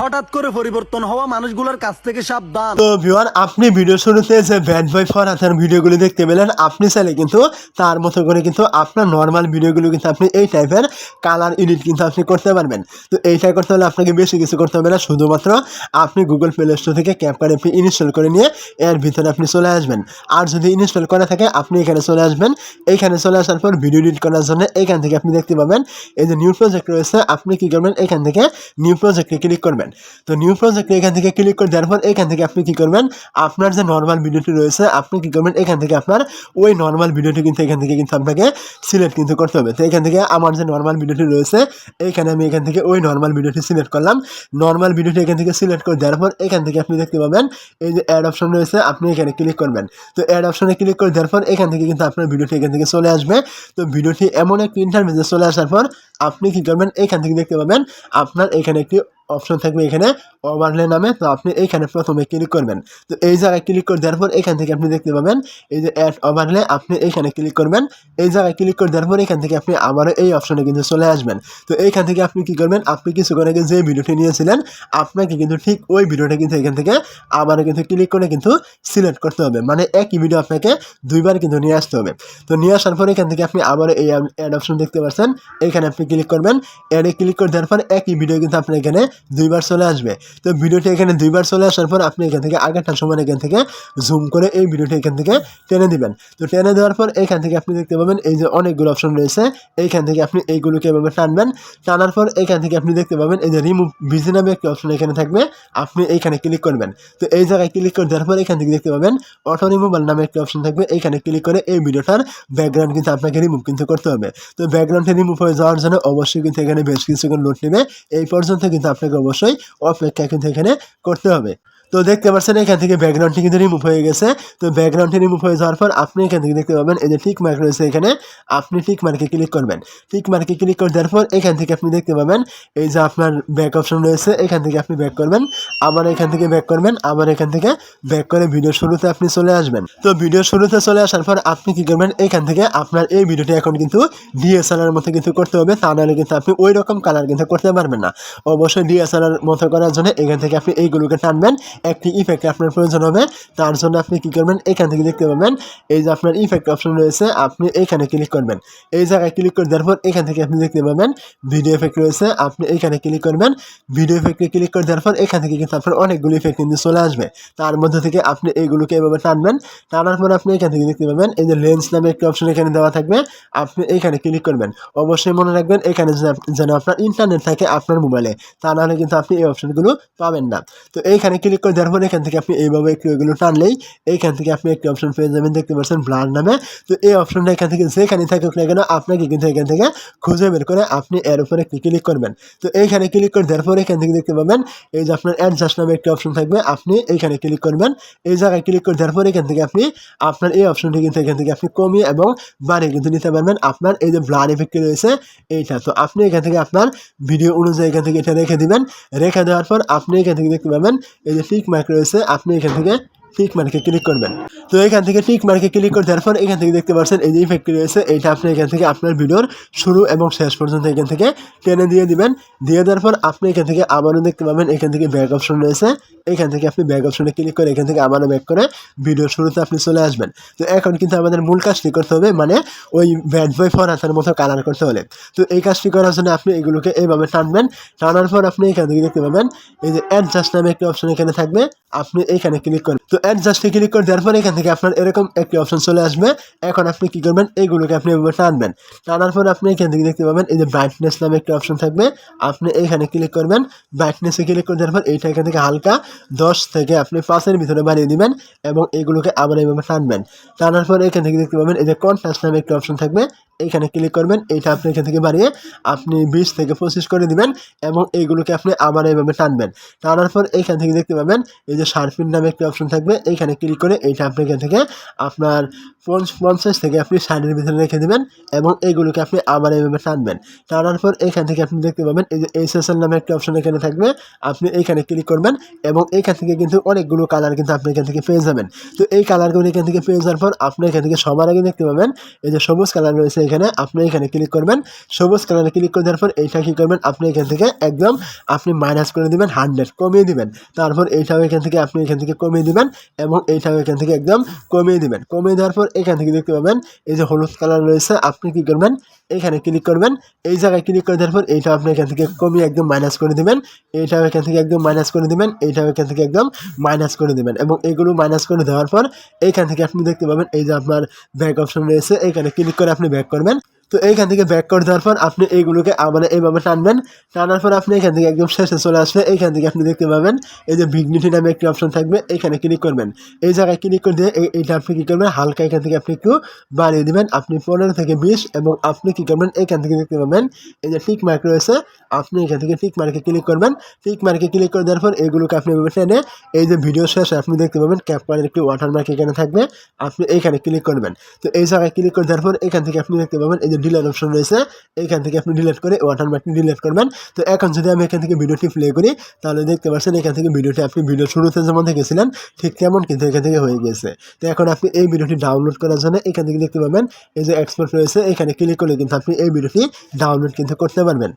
হঠাৎ করে পরিবর্তন হওয়া মানুষগুলোর কাছ থেকে সাবধান। তো ভিওয়ার আপনি ভিডিও শুরুতে যে ব্যাড বয় ফর হাতের ভিডিওগুলো দেখতে পেলেন, আপনি চাইলে কিন্তু তার মতো করে কিন্তু আপনার নর্মাল ভিডিওগুলো কিন্তু আপনি এই টাইপের কালার এডিট কিন্তু আপনি করতে পারবেন। তো এইটা করতে হলে আপনাকে বেশি কিছু করতে হবে না, শুধুমাত্র আপনি গুগল প্লে স্টোর থেকে ক্যাপকার্ড আপনি ইনস্টল করে নিয়ে এর ভিতরে আপনি চলে আসবেন। আর যদি ইনস্টল করা থাকে, আপনি এখানে চলে আসবেন। এইখানে চলে আসার পর ভিডিও এডিট করার জন্য এখান থেকে আপনি দেখতে পাবেন, এই যে নিউ প্রজেক্ট রয়েছে, আপনি কি করবেন? এখান থেকে নিউ প্রজেক্টে ক্লিক করবেন। তো নিউ প্রজেক্টে এখান থেকে ক্লিক করে দেওয়ার পর এখান থেকে আপনি কী করবেন আপনার যে নর্মাল ভিডিওটি রয়েছে আপনি কী করবেন এখান থেকে আপনার ওই নর্মাল ভিডিওটি কিন্তু এখান থেকে কিন্তু আপনাকে সিলেক্ট কিন্তু করতে হবে তো এখান থেকে আমার যে নর্মাল ভিডিওটি রয়েছে এইখানে আমি এখান থেকে ওই নর্মাল ভিডিওটি সিলেক্ট করলাম নর্মাল ভিডিওটি এখান থেকে সিলেক্ট করে দেওয়ার পর এখান থেকে আপনি দেখতে পাবেন এই যে অ্যাড অপশন রয়েছে আপনি এখানে ক্লিক করবেন তো অ্যাড অপশনে ক্লিক করে দেওয়ার পর এখান থেকে কিন্তু আপনার ভিডিওটি এখান থেকে চলে আসবে তো ভিডিওটি এমন একটি ইন্টারভিউতে চলে আসার পর আপনি কি করবেন এখান থেকে দেখতে পাবেন আপনার এখানে একটি অপশন থাকবে এখানে ওভারলে নামে, তো আপনি এইখানে প্রথমে ক্লিক করবেন। তো এই জায়গায় ক্লিক করে দেওয়ার পর এখান থেকে আপনি দেখতে পাবেন, এই যে অ্যাড ওভারলে আপনি এইখানে ক্লিক করবেন। এই জায়গায় ক্লিক করে দেওয়ার পর এখান থেকে আপনি আবারও এই অপশনে কিন্তু চলে আসবেন। তো এইখান থেকে আপনি কি করবেন, আপনি কিছুক্ষণ আগে যে ভিডিওটি নিয়েছিলেন, আপনাকে কিন্তু ঠিক ওই ভিডিওটা কিন্তু এখান থেকে আবারও কিন্তু ক্লিক করে কিন্তু সিলেক্ট করতে হবে। মানে একই ভিডিও আপনাকে দুইবার কিন্তু নিয়ে আসতে হবে। তো নিয়ে আসার পর এখান থেকে আপনি আবারও এই অ্যাড অপশন দেখতে পাচ্ছেন। এখানে আপনি ক্লিক করবেন অ্যাডে ক্লিক করে দেওয়ার পর একই ভিডিও কিন্তু আপনার এখানে দুইবার চলে আসবে। তো ভিডিওটি এখানে দুইবার চলে আসার পর আপনি এখান থেকে আগেরটা সময় এখান থেকে জুম করে এই ভিডিওটি এখান থেকে টেনে দিবেন। তো টেনে দেওয়ার পর এখান থেকে আপনি দেখতে পাবেন এই যে অনেকগুলো অপশন রয়েছে। এইখান থেকে আপনি এইগুলোকে এভাবে টানবেন। টানার পর এখান থেকে আপনি দেখতে পাবেন এই যে রিমুভ বিজি নামে একটি অপশন এখানে থাকবে। আপনি এইখানে ক্লিক করবেন। তো এই জায়গায় ক্লিক করে দেওয়ার পর এখান থেকে দেখতে পাবেন অটো রিমুভাল নামে একটি অপশন থাকবে। এইখানে ক্লিক করে এই ভিডিওটার ব্যাকগ্রাউন্ড কিন্তু আপনাকে রিমুভ কিন্তু করতে হবে। তো ব্যাকগ্রাউন্ডে রিমুভ হয়ে যাওয়ার জন্য অবশ্যই কিন্তু এখানে বেশ কিছুক্ষণ লোড নেবে। এই পর্যন্ত কিন্তু আপনাকে অবশ্যই অপেক্ষা কিন্তু এখানে করতে হবে। তো দেখতে পাচ্ছেন, এখান থেকে ব্যাকগ্রাউন্ডটি কিন্তু রিমুভ হয়ে গেছে। তো ব্যাকগ্রাউন্ডটি রিমুভ হয়ে যাওয়ার পর আপনি এখান থেকে দেখতে পাবেন, এই যে টিক মার্ক রয়েছে এখানে, আপনি টিক মার্কে ক্লিক করবেন। টিক মার্কে ক্লিক করে দেওয়ার পর এখান থেকে আপনি দেখতে পাবেন, এই যে আপনার ব্যাক অপশন রয়েছে, এখান থেকে আপনি ব্যাক করবেন, আবার এখান থেকে ব্যাক করবেন, আবার এখান থেকে ব্যাক করে ভিডিও শুরুতে আপনি চলে আসবেন। তো ভিডিও শুরুতে চলে আসার পর আপনি কি করবেন, এখান থেকে আপনার এই ভিডিওটি এখন কিন্তু ডিএসএলআর মতো কিন্তু করতে হবে, তা নাহলে কিন্তু আপনি ওই রকম কালার কিন্তু করতে পারবেন না। অবশ্যই ডিএসএলআর মতো করার জন্য এখান থেকে আপনি এইগুলোকে টানবেন একটি ইফেক্ট আপনার প্রয়োজন হবে, তার জন্য আপনি কী করবেন, এখান থেকে দেখতে পাবেন, এই যে আপনার ইফেক্ট অপশন রয়েছে, আপনি এইখানে ক্লিক করবেন। এই জায়গায় ক্লিক করে দেওয়ার পর এখান থেকে আপনি দেখতে পাবেন ভিডিও এফেক্ট রয়েছে, আপনি এইখানে ক্লিক করবেন ভিডিও এফেক্টে ক্লিক করে দেওয়ার পর এখান থেকে কিন্তু আপনার অনেকগুলো ইফেক্ট কিন্তু চলে আসবে। তার মধ্যে থেকে আপনি এইগুলোকে এভাবে টানবেন, টানার পর আপনি এখান থেকে দেখতে পাবেন, এই যে লেন্স নামে একটি অপশন এখানে দেওয়া থাকবে, আপনি এইখানে ক্লিক করবেন। অবশ্যই মনে রাখবেন, এখানে যেন আপনার ইন্টারনেট থাকে আপনার মোবাইলে তা নাহলে কিন্তু আপনি এই অপশনগুলো পাবেন না। তো এইখানে ক্লিক করে দেওয়ার পর এখান থেকে আপনি এইভাবে একটু এগুলো টানলেই এইখান থেকে আপনি একটি অপশন পেয়ে যাবেন দেখতে পাচ্ছেন ব্লার নামে তো এই অপশনটা এখান থেকে যেখানে থাকুক না কেন আপনাকে কিন্তু এখান থেকে খুঁজে বের করে আপনি এর উপরে ক্লিক করবেন তো এইখানে ক্লিক করে দেওয়ার পর এখান থেকে দেখতে পাবেন এই যে আপনার অ্যাডজাস্ট নামে একটি অপশন থাকবে আপনি এইখানে ক্লিক করবেন এই জায়গায় ক্লিক করে দেওয়ার পর এখান থেকে আপনি আপনার এই অপশনটি কিন্তু এখান থেকে আপনি কমিয়ে এবং বাড়িয়ে কিন্তু নিতে পারবেন আপনার এই যে ব্লার ইফেক্টটি রয়েছে এইটা তো আপনি এখান থেকে আপনার ভিডিও অনুযায়ী এখান থেকে এটা রেখে দিবেন রেখে দেওয়ার পর আপনি এখান থেকে দেখতে পাবেন এই যে টিক মার্ক রয়েছে আপনি এখান থেকে টিক মার্কে ক্লিক করবেন। তো এখান থেকে টিক মার্কে ক্লিক করে দেওয়ার পর এখান থেকে দেখতে পাচ্ছেন এই যে ইফেক্টটি রয়েছে এইটা আপনি এখান থেকে আপনার ভিডিওর শুরু এবং শেষ পর্যন্ত এখান থেকে টেনে দিয়ে দিবেন। দিয়ে দেওয়ার পর আপনি এখান থেকে আবারও দেখতে পাবেন এখান থেকে ব্যাক অপশন রয়েছে। এখান থেকে আপনি ব্যাক অপশনে ক্লিক করে এখান থেকে আবারও ব্যাক করে ভিডিও শুরুতে আপনি চলে আসবেন। তো এখন কিন্তু আমাদের মূল কাজটি করতে হবে মানে ওই ব্যাড বয় ফরাতার মতো কালার করতে হলে। তো এই কাজটি করার জন্য আপনি এগুলোকে এইভাবে টানবেন। টানার পর আপনি এখান থেকে দেখতে পাবেন, এই যে অ্যাডজাস্ট নামে একটি অপশন এখানে থাকবে। আপনি এখানে ক্লিক করবেন। তো অ্যাডজাস্টে ক্লিক করে দেওয়ার পর এখান থেকে আপনার এরকম একটি অপশন চলে আসবে। এখন আপনি কী করবেন? এইগুলোকে আপনি এভাবে টানবেন টানার পর আপনি এখান থেকে দেখতে পাবেন, এই যে ব্রাইটনেস নামে একটি অপশন থাকবে। আপনি এইখানে ক্লিক করবেন। ব্রাইটনেসে ক্লিক করে দেওয়ার পর এইটা এখান থেকে হালকা দশ থেকে আপনি পাঁচের ভিতরে বাড়িয়ে দিবেন এবং এইগুলোকে আবার এইভাবে টানবেন টানার পর এখান থেকে দেখতে পাবেন, এই যে কন্ট্রাস্ট নামে একটি অপশন থাকবে। এইখানে ক্লিক করবেন, এইটা আপনি এখান থেকে বাড়িয়ে আপনি বিশ থেকে পঁচিশ করে দিবেন এবং এইগুলোকে আপনি আবার এইভাবে টানবেন টানার পর এইখান থেকে দেখতে পাবেন, এই যে শার্পিন নামে একটি অপশন থাকবে। এইখানে ক্লিক করে এইটা আপনি এখান থেকে আপনার পঞ্চ- পঞ্চাশ থেকে আপনি ষাটের ভিতরে রেখে দেবেন এবং এইগুলোকে আপনি আবার এইভাবে টানবেন। টানার পর এখান থেকে আপনি দেখতে পাবেন এই যে এই এসএসএল নামে একটা অপশন এখানে থাকবে। আপনি এইখানে ক্লিক করবেন এবং এইখান থেকে কিন্তু অনেকগুলো কালার কিন্তু আপনি এখান থেকে পেয়ে যাবেন। তো এই কালারগুলো এখান থেকে পেয়ে যাওয়ার পর আপনি এখান থেকে সবার আগে দেখতে পাবেন এই যে সবুজ কালার রয়েছে এখানে, আপনি এখানে ক্লিক করবেন। সবুজ কালারে ক্লিক করে দেওয়ার পর এইটা কী করবেন? আপনি এখান থেকে একদম আপনি মাইনাস করে দিবেন হান্ড্রেড কমিয়ে দিবেন। তারপর এইটাও এখান থেকে আপনি এখান থেকে কমিয়ে দিবেন। এবং এইটাও এখান থেকে একদম কমিয়ে দিবেন। কমিয়ে দেওয়ার পর এখান থেকে দেখতে পাবেন, এই যে হলুদ কালার রয়েছে, আপনি কী করবেন? এখানে ক্লিক করবেন। এই জায়গায় ক্লিক করে দেওয়ার পর এইটা আপনি এখান থেকে কমিয়ে একদম মাইনাস করে দিবেন। এইটাও এখান থেকে একদম মাইনাস করে দিবেন এইটাও এখান থেকে একদম মাইনাস করে দিবেন এবং এগুলো মাইনাস করে দেওয়ার পর এইখান থেকে আপনি দেখতে পাবেন, এই যে আপনার ব্যাক অপশন রয়েছে এইখানে ক্লিক করে আপনি ব্যাক করবেন। তো এইখান থেকে ব্যাক করে দেওয়ার পর আপনি এইগুলোকে আবার এইভাবে টানবেন। টানার পর আপনি এখান থেকে একদম শেষে চলে আসবে এইখান থেকে আপনি দেখতে পাবেন, এই যে ভিগনিটি নামে একটি অপশন থাকবে, এখানে ক্লিক করবেন। এই জায়গায় ক্লিক করে দিয়ে এইটা আপনি কী করবেন, হালকা এখান থেকে আপনি একটু বাড়িয়ে দিবেন। আপনি পনেরো থেকে বিশ এবং আপনি কী করবেন, এখান থেকে দেখতে পাবেন, এই যে টিক মার্ক রয়েছে, আপনি এখান থেকে টিক মার্কে ক্লিক করবেন। টিক মার্কে ক্লিক করে দেওয়ার পর এগুলোকে আপনি এভাবে টেনে এই যে ভিডিও শেষে আপনি দেখতে পাবেন ক্যাপকার্ডের একটি ওয়াটার মার্ক এখানে থাকবে, আপনি এইখানে ক্লিক করবেন। তো এই জায়গায় ক্লিক করে দেওয়ার পর এখান থেকে আপনি দেখতে পাবেন, এই যে ডিলেট অপশন রয়েছে, এখান থেকে আপনি ডিলেট করে ওয়াটার ওয়াটারমার্কটি ডিলেট করবেন। তো এখন যদি আমি এখান থেকে ভিডিওটি প্লে করি, তাহলে দেখতে পাচ্ছেন এখান থেকে ভিডিওটি আপনি ভিডিও শুরুতে যেমন দেখেছিলেন, ঠিক তেমন কিন্তু এখান থেকে হয়ে গেছে তো এখন আপনি এই ভিডিওটি ডাউনলোড করার জন্য এখান থেকে দেখতে পাবেন, এই যে এক্সপোর্ট রয়েছে, এখানে ক্লিক করলে কিন্তু আপনি এই ভিডিওটি ডাউনলোড কিন্তু করতে পারবেন।